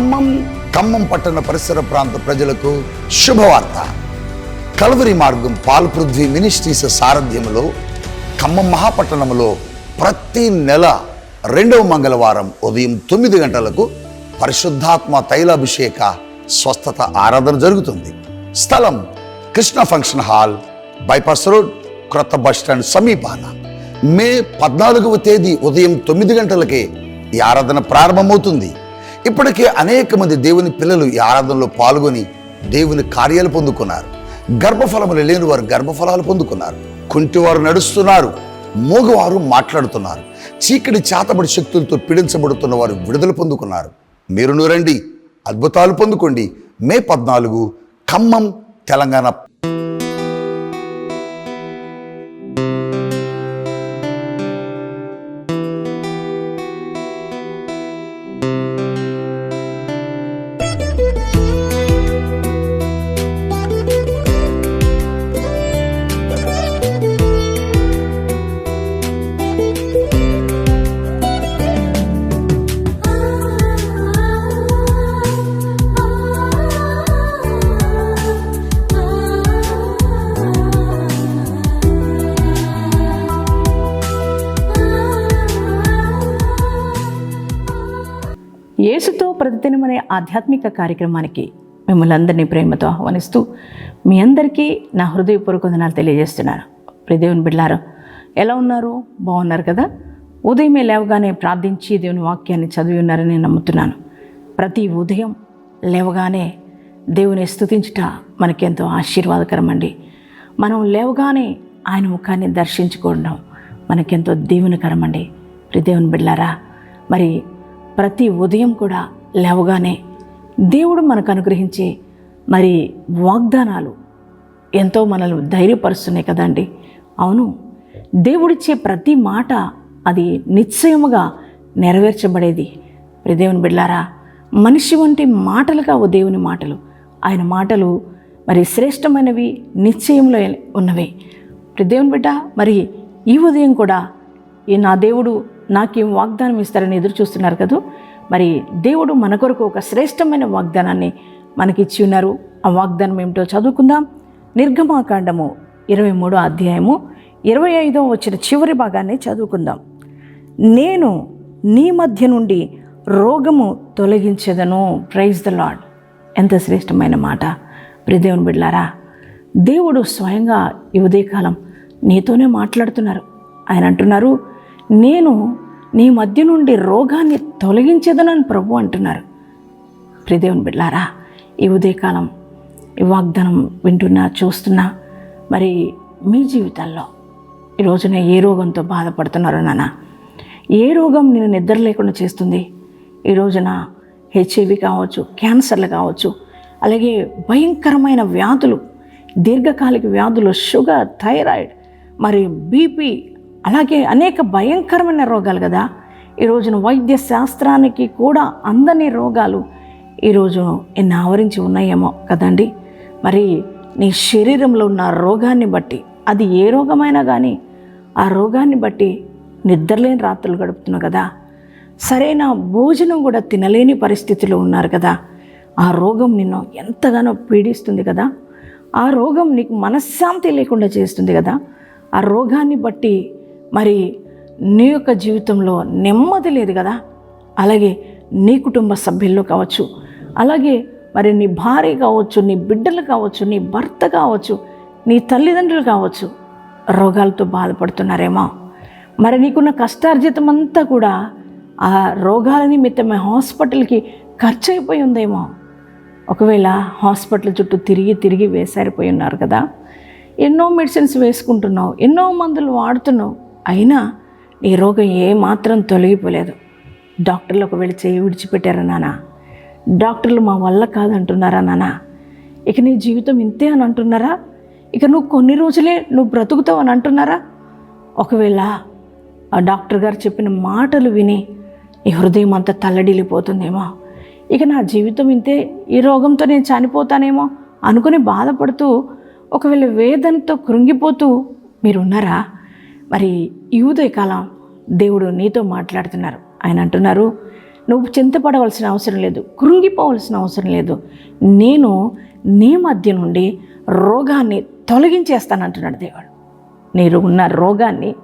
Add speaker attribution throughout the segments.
Speaker 1: ఖమ్మం ఖమ్మం పట్టణ పరిసర ప్రాంత ప్రజలకు శుభవార్త. కలువరి మార్గం పాల్పృథ్వీ మినిస్ట్రీస్ సారథ్యంలో ఖమ్మం మహాపట్టణంలో ప్రతి నెల రెండవ మంగళవారం ఉదయం తొమ్మిది గంటలకు పరిశుద్ధాత్మ తైలాభిషేక స్వస్థత ఆరాధన జరుగుతుంది. స్థలం Krishna function hall bypass road క్రొత్త బస్ స్టాండ్ సమీపాన. మే పద్నాలుగవ తేదీ ఉదయం తొమ్మిది గంటలకే ఈ ఆరాధన ప్రారంభమవుతుంది. ఇప్పటికే అనేక మంది దేవుని పిల్లలు ఈ ఆరాధనలో పాల్గొని దేవుని కార్యాలు పొందుకున్నారు. గర్భఫలములు లేని వారు గర్భఫలాలు పొందుకున్నారు. కుంటివారు నడుస్తున్నారు. మూగవారు మాట్లాడుతున్నారు. చీకటి చాతబడి శక్తులతో పీడించబడుతున్న వారు విడుదల పొందుకున్నారు. మీరు రండి అద్భుతాలు పొందుకోండి. మే పద్నాలుగు ఖమ్మం తెలంగాణ
Speaker 2: యేసుతో ప్రతిదినమనే ఆధ్యాత్మిక కార్యక్రమానికి మిమ్మల్ని అందరినీ ప్రేమతో ఆహ్వానిస్తూ మీ అందరికీ నా హృదయపూర్వక వందనాలు తెలియజేస్తున్నాను. ప్రిదేవుని బిడ్డారు ఎలా ఉన్నారు? బాగున్నారు కదా? ఉదయమే లేవగానే ప్రార్థించి దేవుని వాక్యాన్ని చదివి ఉన్నారని నమ్ముతున్నాను. ప్రతి ఉదయం లేవగానే దేవుని స్తుతించుట మనకెంతో ఆశీర్వాదకరం అండి మనం లేవగానే ఆయన ముఖాన్ని దర్శించుకోవడం మనకెంతో దీవెనకరం అండి ప్రిదేవుని బిడ్డారా మరి ప్రతి ఉదయం కూడా లేవగానే దేవుడు మనకు అనుగ్రహించే మరి వాగ్దానాలు ఎంతో మనల్ని ధైర్యపరుస్తున్నాయి కదండి. అవును దేవుడిచ్చే ప్రతి మాట అది నిశ్చయముగా నెరవేర్చబడేది. దేవుని బిడ్లారా మనిషి వంటి మాటలు కావు దేవుని మాటలు. ఆయన మాటలు మరి శ్రేష్టమైనవి నిశ్చయంలో ఉన్నవి. దేవుని బిడ్డ మరి ఈ ఉదయం కూడా ఈ నా దేవుడు నాకేం వాగ్దానం ఇస్తారని ఎదురు చూస్తున్నారు కదా? మరి దేవుడు మన కొరకు ఒక శ్రేష్టమైన వాగ్దానాన్ని మనకి ఇచ్చి ఉన్నారు. ఆ వాగ్దానం ఏమిటో చదువుకుందాం. నిర్గమాకాండము ఇరవై మూడో అధ్యాయము ఇరవై ఐదో వచ్చిన చివరి భాగాన్ని చదువుకుందాం. నేను నీ మధ్య నుండి రోగము తొలగించదను. ప్రైజ్ ద లాడ్ ఎంత శ్రేష్టమైన మాట. ప్రియదేవుని బిడ్లారా దేవుడు స్వయంగా ఈ ఉదయకాలం నీతోనే మాట్లాడుతున్నారు. ఆయన అంటున్నారు నేను నీ మధ్య నుండి రోగాన్ని తొలగించదనని ప్రభు అంటున్నారు. ప్రిదేవుని బిడ్లారా ఈ ఉదయకాలం ఈ వాగ్దానం వింటున్నా చూస్తున్నా మరి మీ జీవితాల్లో ఈ రోజున ఏ రోగంతో బాధపడుతున్నారో నాన్న? ఏ రోగం నేను నిద్ర లేకుండా చేస్తుంది? ఈ రోజున హెచ్ఐవి కావచ్చు క్యాన్సర్లు కావచ్చు అలాగే భయంకరమైన వ్యాధులు దీర్ఘకాలిక వ్యాధులు షుగర్ థైరాయిడ్ మరి బీపీ అలాగే అనేక భయంకరమైన రోగాలు కదా. ఈ రోజున వైద్య శాస్త్రానికి కూడా అందని రోగాలు ఈరోజు ఎన్ని ఆవరించి ఉన్నాయేమో కదండి. మరి నీ శరీరంలో ఉన్న రోగాన్ని బట్టి అది ఏ రోగమైనా కానీ ఆ రోగాన్ని బట్టి నిద్రలేని రాత్రులు గడుపుతున్నావు కదా. సరైన భోజనం కూడా తినలేని పరిస్థితిలో ఉన్నారు కదా. ఆ రోగం నిన్ను ఎంతగానో పీడిస్తుంది కదా. ఆ రోగం నీకు మనశ్శాంతి లేకుండా చేస్తుంది కదా. ఆ రోగాన్ని బట్టి మరి నీ యొక్క జీవితంలో నెమ్మది లేదు కదా? అలాగే నీ కుటుంబ సభ్యుల్లో కావచ్చు అలాగే మరి నీ భార్య కావచ్చు నీ బిడ్డలు కావచ్చు నీ భర్త కావచ్చు నీ తల్లిదండ్రులు కావచ్చు రోగాలతో బాధపడుతున్నారేమో. మరి నీకున్న కష్టార్జితం అంతా కూడా ఆ రోగాల నిమిత్తమే హాస్పిటల్కి ఖర్చు అయిపోయి ఉందేమో. ఒకవేళ హాస్పిటల్ చుట్టూ తిరిగి తిరిగి వేసారిపోయి ఉన్నారు కదా? ఎన్నో మెడిసిన్స్ వేసుకుంటున్నావు ఎన్నో మందులు వాడుతున్నావు అయినా నీ రోగం ఏమాత్రం తొలగిపోలేదు. డాక్టర్లు ఒకవేళ చేయి విడిచిపెట్టారా నానా డాక్టర్లు మా వల్ల కాదంటున్నారా నానా ఇక నీ జీవితం ఇంతే అని అంటున్నారా? ఇక నువ్వు కొన్ని రోజులే నువ్వు బ్రతుకుతావు అని అంటున్నారా? ఒకవేళ ఆ డాక్టర్ గారు చెప్పిన మాటలు విని ఈ హృదయం అంతా తల్లడిల్లిపోతుందేమో. ఇక నా జీవితం ఇంతే ఈ రోగంతో నేను చనిపోతానేమో అనుకుని బాధపడుతూ ఒకవేళ వేదనతో కృంగిపోతూ మీరున్నారా? మరి ఈ ఉదయకాలం దేవుడు నీతో మాట్లాడుతున్నారు. ఆయన అంటున్నారు నువ్వు చింతపడవలసిన అవసరం లేదు కృంగిపోవలసిన అవసరం లేదు. నేను నీ మధ్య నుండి రోగాన్ని తొలగించేస్తానంటున్నాడు దేవుడు. మీరు ఉన్న రోగాన్ని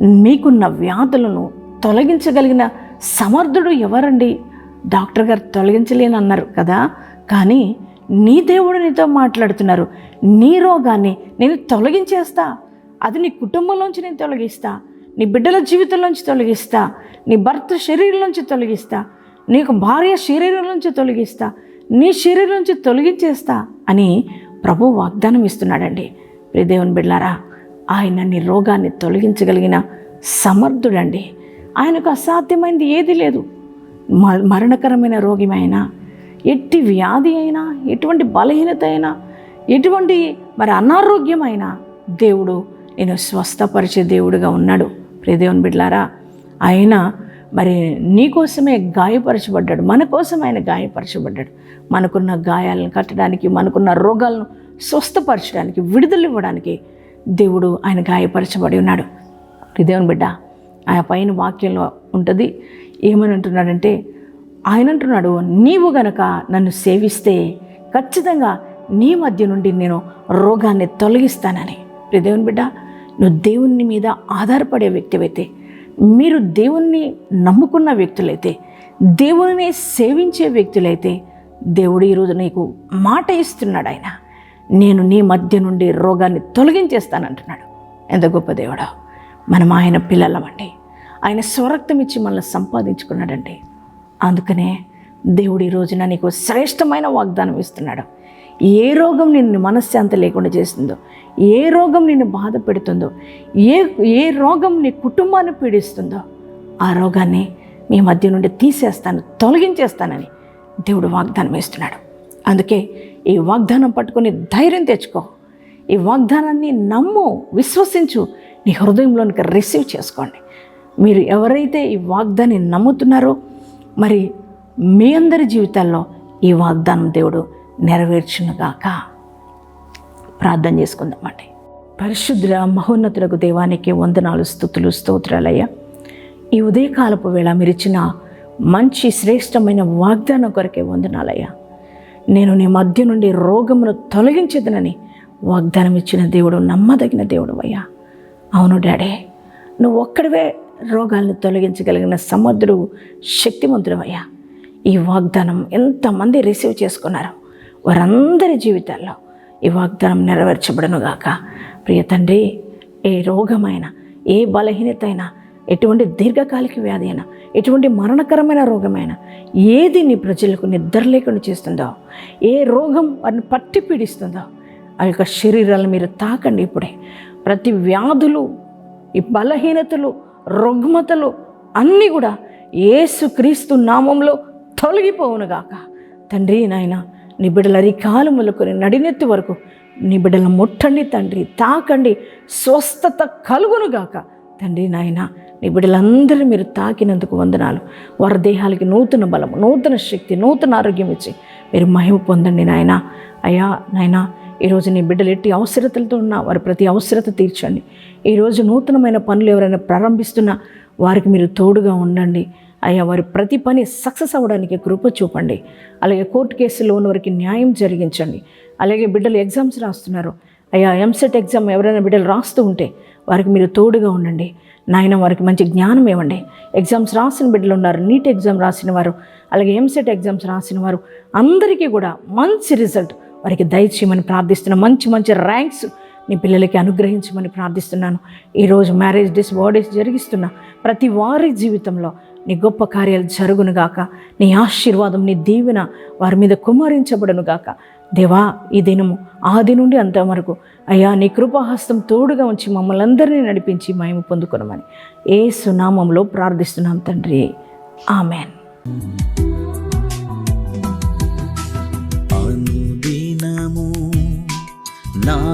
Speaker 2: మీకున్న వ్యాధులను తొలగించగలిగిన సమర్థుడు ఎవరండి? డాక్టర్ గారు తొలగించలేని అన్నారు కదా కానీ నీ దేవుడు నీతో మాట్లాడుతున్నారు. నీ రోగాన్ని నేను తొలగించేస్తా. అది నీ కుటుంబంలోంచి నేను తొలగిస్తా. నీ బిడ్డల జీవితంలోంచి తొలగిస్తా. నీ భర్త శరీరంలోంచి తొలగిస్తా. నీకు భార్య శరీరంలోంచి తొలగిస్తా. నీ శరీరం నుంచి తొలగించేస్తా అని ప్రభు వాగ్దానం ఇస్తున్నాడండి. ప్రియ దేవుని బిడ్డారా ఆయన నీ రోగాన్ని తొలగించగలిగిన సమర్థుడండి. ఆయనకు అసాధ్యమైనది ఏది లేదు. మ మరణకరమైన రోగమైనా ఎట్టి వ్యాధి అయినా ఎటువంటి బలహీనత అయినా ఎటువంటి మరి అనారోగ్యమైనా దేవుడు నేను స్వస్థపరిచే దేవుడుగా ఉన్నాడు. ప్రియదేవుని బిడ్లారా ఆయన మరి నీకోసమే గాయపరచబడ్డాడు. మన కోసం ఆయన గాయపరచబడ్డాడు. మనకున్న గాయాలను కట్టడానికి మనకున్న రోగాలను స్వస్థపరచడానికి విడుదల ఇవ్వడానికి దేవుడు ఆయన గాయపరచబడి ఉన్నాడు. దేవుని బిడ్డ ఆయన పైన వాక్యంలో ఉంటుంది ఏమని అంటున్నాడంటే ఆయన అంటున్నాడు నీవు గనక నన్ను సేవిస్తే ఖచ్చితంగా నీ మధ్య నుండి నేను రోగాన్ని తొలగిస్తానని. దేవుని బిడ్డ నువ్వు దేవుని మీద ఆధారపడే వ్యక్తివైతే మీరు దేవుణ్ణి నమ్ముకున్న వ్యక్తులైతే దేవుని సేవించే వ్యక్తులైతే దేవుడు ఈరోజు నీకు మాట ఇస్తున్నాడు ఆయన. నేను నీ మధ్య నుండి రోగాన్ని తొలగించేస్తానంటున్నాడు. ఎంత గొప్ప దేవుడా. మనం ఆయన పిల్లలమండి. ఆయన స్వరక్తం ఇచ్చి మనల్ని సంపాదించుకున్నాడండి అందుకనే దేవుడు ఈ రోజున నీకు శ్రేష్టమైన వాగ్దానం ఇస్తున్నాడు. ఏ రోగం నిన్ను మనశ్శాంతి లేకుండా చేస్తుందో ఏ రోగం నిన్ను బాధ పెడుతుందో ఏ ఏ రోగం నీ కుటుంబాన్ని పీడిస్తుందో ఆ రోగాన్ని మీ మధ్య నుండి తీసేస్తాను తొలగించేస్తానని దేవుడు వాగ్దానం ఇస్తున్నాడు. అందుకే ఈ వాగ్దానం పట్టుకొని ధైర్యం తెచ్చుకో. ఈ వాగ్దానాన్ని నమ్ము విశ్వసించు నీ హృదయంలోనికి రిసీవ్ చేసుకోండి. మీరు ఎవరైతే ఈ వాగ్దాన్ని నమ్ముతున్నారో మరి మీ అందరి జీవితాల్లో ఈ వాగ్దానం దేవుడు నెరవేర్చునుగాక. ప్రార్థన చేసుకుందామండి. పరిశుద్ధుల మహోన్నతులకు దేవానికి వందనాలు స్థుతులు స్తోత్రాలయ్యా. ఈ ఉదయకాలపు వేళ మీరు ఇచ్చిన మంచి శ్రేష్టమైన వాగ్దానం కొరకే వందనాలయ్యా. నేను నీ మధ్య నుండి రోగమును తొలగించదనని వాగ్దానం ఇచ్చిన దేవుడు నమ్మదగిన దేవుడు అయ్యా. అవును డాడీ నువ్వు ఒక్కడివే రోగాలను తొలగించగలిగిన సమర్థుడు శక్తిమంతుడు అయ్యా. ఈ వాగ్దానం ఎంతమంది రిసీవ్ చేసుకున్నారు వారందరి జీవితాల్లో ఈ వాగ్దానం నెరవేర్చబడను గాక. ప్రియ తండ్రి ఏ రోగమైనా ఏ బలహీనత అయినా ఎటువంటి దీర్ఘకాలిక వ్యాధి అయినా ఎటువంటి మరణకరమైన రోగమైనా ఏది నీ ప్రజలకు నిద్ర లేకుండా చేస్తుందో ఏ రోగం వారిని పట్టి పీడిస్తుందో ఆ యొక్క శరీరాలను మీరు తాకండి ఇప్పుడే. ప్రతి వ్యాధులు ఈ బలహీనతలు రుగ్మతలు అన్నీ కూడా ఏసుక్రీస్తు నామంలో తొలగిపోవునుగాక తండ్రి నాయన నీ బిడ్డల అరికాలు మొదలుకొని నడినెత్తి వరకు నీ బిడ్డల ముట్టండి తండ్రి తాకండి. స్వస్థత కలుగునుగాక తండ్రి నాయన నీ బిడ్డలందరూ మీరు తాకినందుకు వందనాలు. వారి దేహాలకి నూతన బలం నూతన శక్తి నూతన ఆరోగ్యం ఇచ్చి మీరు మహిమ పొందండి నాయన. అయ్యా నాయన ఈరోజు నీ బిడ్డలు ఎట్టి అవసరతలతో ఉన్న వారి ప్రతి అవసరత తీర్చండి. ఈరోజు నూతనమైన పనులు ఎవరైనా ప్రారంభిస్తున్నా వారికి మీరు తోడుగా ఉండండి. అయ్యా వారి ప్రతి పని సక్సెస్ అవ్వడానికి కృప చూపండి. అలాగే కోర్టు కేసులో వారికి న్యాయం జరిగించండి. అలాగే బిడ్డలు ఎగ్జామ్స్ రాస్తున్నారు. అయ్యా ఎంసెట్ ఎగ్జామ్ ఎవరైనా బిడ్డలు రాస్తూ ఉంటే వారికి మీరు తోడుగా ఉండండి. నాయన వారికి మంచి జ్ఞానం ఇవ్వండి. ఎగ్జామ్స్ రాసిన బిడ్డలు ఉన్నారు. నీట్ ఎగ్జామ్ రాసిన వారు అలాగే ఎంసెట్ ఎగ్జామ్స్ రాసిన వారు అందరికీ కూడా మంచి రిజల్ట్ వారికి దయచేయమని ప్రార్థిస్తున్న. మంచి మంచి ర్యాంక్స్ నీ పిల్లలకి అనుగ్రహించమని ప్రార్థిస్తున్నాను. ఈరోజు మ్యారేజ్ డేస్ బర్త్డేస్ జరిగిస్తున్న ప్రతి వారి జీవితంలో నీ గొప్ప కార్యాలు జరుగునుగాక నీ ఆశీర్వాదం నీ దీవెన వారి మీద కుమరించబడునుగాక దేవా ఈ దినము ఆది నుండి అంత వరకు అయ్యా నీ కృపాహస్తం తోడుగా ఉంచి మమ్మల్ని అందరినీ నడిపించి మేము పొందుకునమని ఏ సునామంలో ప్రార్థిస్తున్నాం తండ్రి. ఆమెన్.
Speaker 3: నా